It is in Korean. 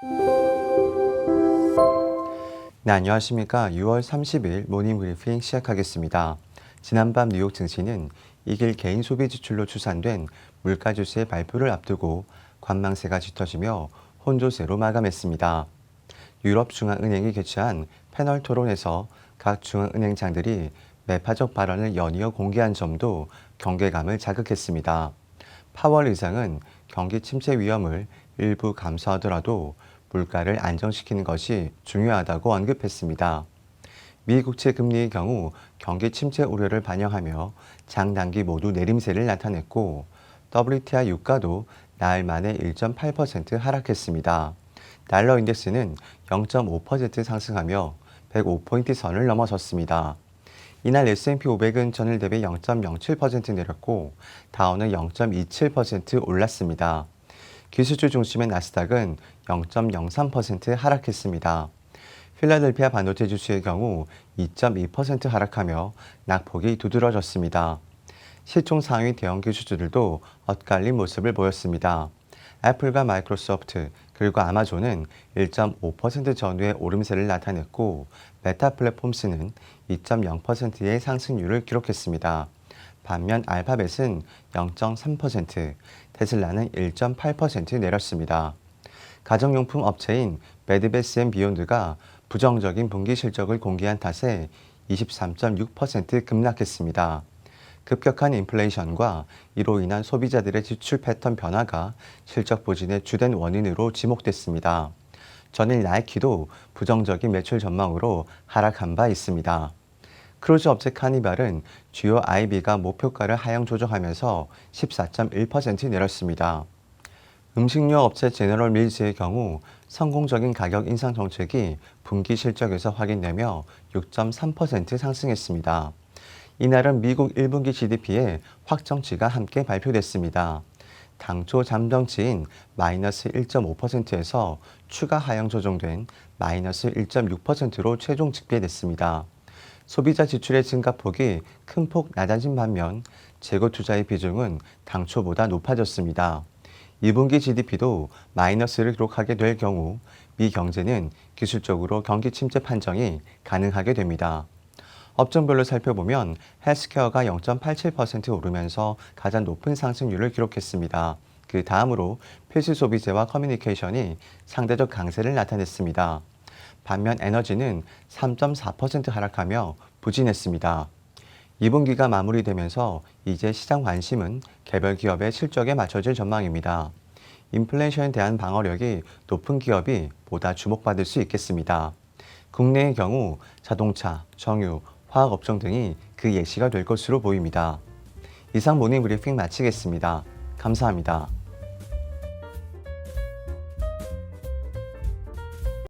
네, 안녕하십니까. 6월 30일 모닝 브리핑 시작하겠습니다. 지난밤 뉴욕 증시는 이길 개인 소비 지출로 추산된 물가 지수의 발표를 앞두고 관망세가 짙어지며 혼조세로 마감했습니다. 유럽 중앙은행이 개최한 패널 토론에서 각 중앙은행장들이 매파적 발언을 연이어 공개한 점도 경계감을 자극했습니다. 파월 의장은 경기 침체 위험을 일부 감소하더라도 물가를 안정시키는 것이 중요하다고 언급했습니다. 미 국채 금리의 경우 경기 침체 우려를 반영하며 장단기 모두 내림세를 나타냈고 WTI 유가도 나흘 만에 1.8% 하락했습니다. 달러 인덱스는 0.5% 상승하며 105포인트 선을 넘어섰습니다. 이날 S&P 500은 전일 대비 0.07% 내렸고 다우는 0.27% 올랐습니다. 기술주 중심의 나스닥은 0.03% 하락했습니다. 필라델피아 반도체 지수의 경우 2.2% 하락하며 낙폭이 두드러졌습니다. 시총 상위 대형 기술주들도 엇갈린 모습을 보였습니다. 애플과 마이크로소프트 그리고 아마존은 1.5% 전후의 오름세를 나타냈고 메타 플랫폼스는 2.0%의 상승률을 기록했습니다. 반면 알파벳은 0.3%, 테슬라는 1.8% 내렸습니다. 가정용품 업체인 매드베스앤 비욘드가 부정적인 분기 실적을 공개한 탓에 23.6% 급락했습니다. 급격한 인플레이션과 이로 인한 소비자들의 지출 패턴 변화가 실적 부진의 주된 원인으로 지목됐습니다. 전일 나이키도 부정적인 매출 전망으로 하락한 바 있습니다. 크루즈 업체 카니발은 주요 IB가 목표가를 하향 조정하면서 14.1% 내렸습니다. 음식료 업체 제너럴 밀즈의 경우 성공적인 가격 인상 정책이 분기 실적에서 확인되며 6.3% 상승했습니다. 이날은 미국 1분기 GDP의 확정치가 함께 발표됐습니다. 당초 잠정치인 마이너스 1.5%에서 추가 하향 조정된 마이너스 1.6%로 최종 집계됐습니다. 소비자 지출의 증가폭이 큰 폭 낮아진 반면 재고 투자의 비중은 당초보다 높아졌습니다. 2분기 GDP도 마이너스를 기록하게 될 경우 미 경제는 기술적으로 경기 침체 판정이 가능하게 됩니다. 업종별로 살펴보면 헬스케어가 0.87% 오르면서 가장 높은 상승률을 기록했습니다. 그 다음으로 필수 소비재와 커뮤니케이션이 상대적 강세를 나타냈습니다. 반면 에너지는 3.4% 하락하며 부진했습니다. 2분기가 마무리되면서 이제 시장 관심은 개별 기업의 실적에 맞춰질 전망입니다. 인플레이션에 대한 방어력이 높은 기업이 보다 주목받을 수 있겠습니다. 국내의 경우 자동차, 정유, 화학 업종 등이 그 예시가 될 것으로 보입니다. 이상 모닝 브리핑 마치겠습니다. 감사합니다.